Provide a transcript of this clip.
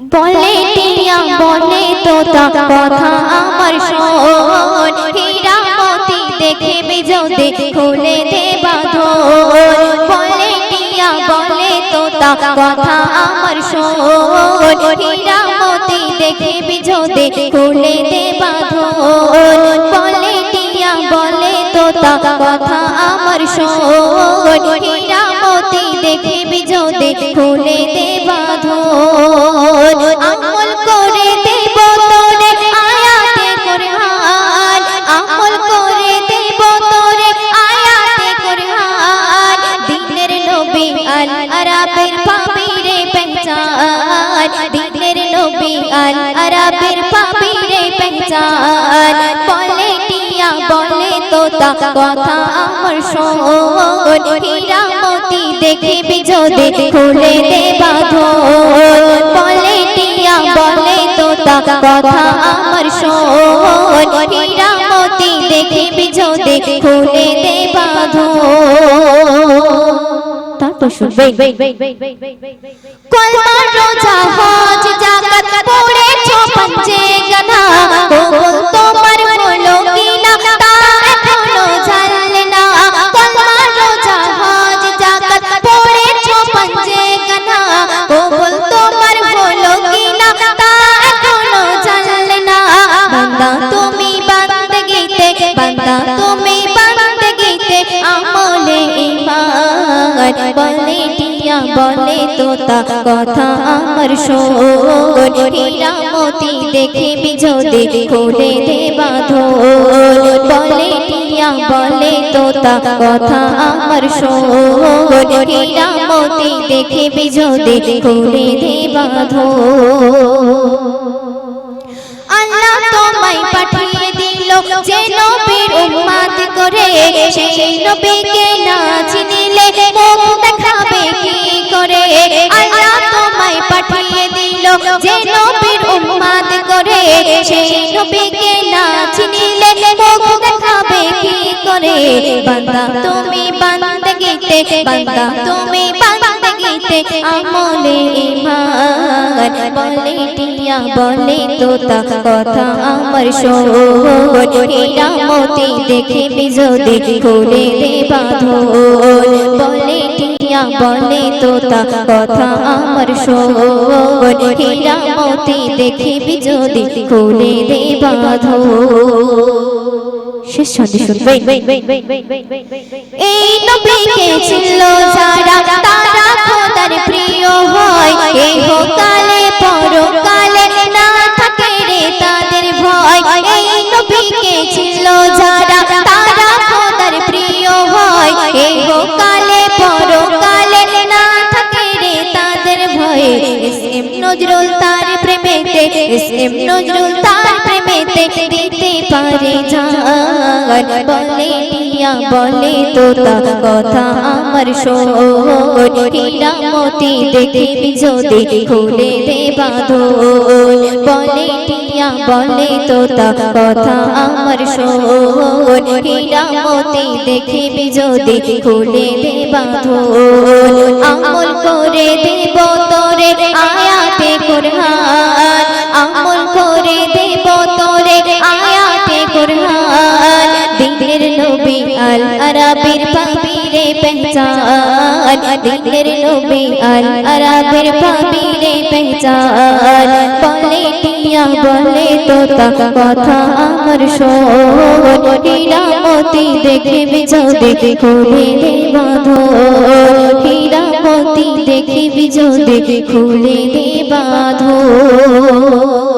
বলে টিয়া বলে তোতা কথা আমার শোন। হীরামতি দেখে বিজোতে খুলে দে বাঁধন। বলে টিয়া বলে তোতা কথা আমার শোন। হীরামতি দেখে বিজোতে খুলে দে বাঁধন। বলে টিয়া বলে তোতা কথা আমার শোন। হীরামতি দেখে বিজোতে খুলে দিনের নবী আল আরাবের পাপিরে পহচান বলে টিয়া, বলে তোতা, কথা আমার শোন। হীরামতি দেখে বিজোদে খুলে দে বাঁধন। বলে টিয়া, বলে তোতা, কথা আমার শোন। হীরামতি দেখে বিজোদে খুলে তারপর শুনবেন কলমা রোজা হজ জাকাত পড়েছো পঞ্চে ইমান বলে টিয়া, বলে তোতা, কথা আমার শোন। হীরামতি দেখে বিজোদে খুলে দে বাঁধন। বলে টিয়া, বলে তোতা, কথা আমার শোন। হীরামতি দেখে বিজোদে খুলে দে বাঁধন। আল্লাহ তোমায় পাঠিয়ে দিল যে নবীর উম্মত করে, সেই নবীকে না যে নবীর উম্মত করে সেই নবীকে না চিনিলে মুখ দেখাবে কি করে? বান্দা তুমি বান্দগিতে, বান্দা তুমি বান্দগিতে আমলে ইমান বলে টিয়া, বলে তোতা, কথা আমার শোন। হীরামতি দেখে বিজোদে খুলে দে বাঁধন। বলে টিয়া বলে তোতা কথা আমার শোন হীরা মতি দেখিবি যদি খুলে দে বাঁধো। শেষ ছন্দে শুনবে। এই নবীকে ছিল যারা তারা খোদার প্রিয়। এম নজরুল তার প্রেমেতে এস এম নজরুল তার প্রেমেতে দিতে পারে জান। বলে টিয়া, বলে তোতা, কথা আমার শোন। হীরামতি দেখে বিজোদে খুলে দে বাঁধন। বলে টিয়া, বলে তোতা, কথা আমার শোন। হীরামতি দেখে বিজোদে খুলে দে বাঁধন। আমল করে দেব তোরে আয়াতে কোরআন, আমল করে দেব তোরে আয়াতে কোরআন। দিনের নবী আল আরাবির পাবিরে পহচান, দিনের নবী আল আরাবির পাবিরে পহচান। বলে টিয়া বলে তোতা কথা আমার শোন হীরামতি দেখে বিজোদে খুলে দে খুলে দে বাঁধন।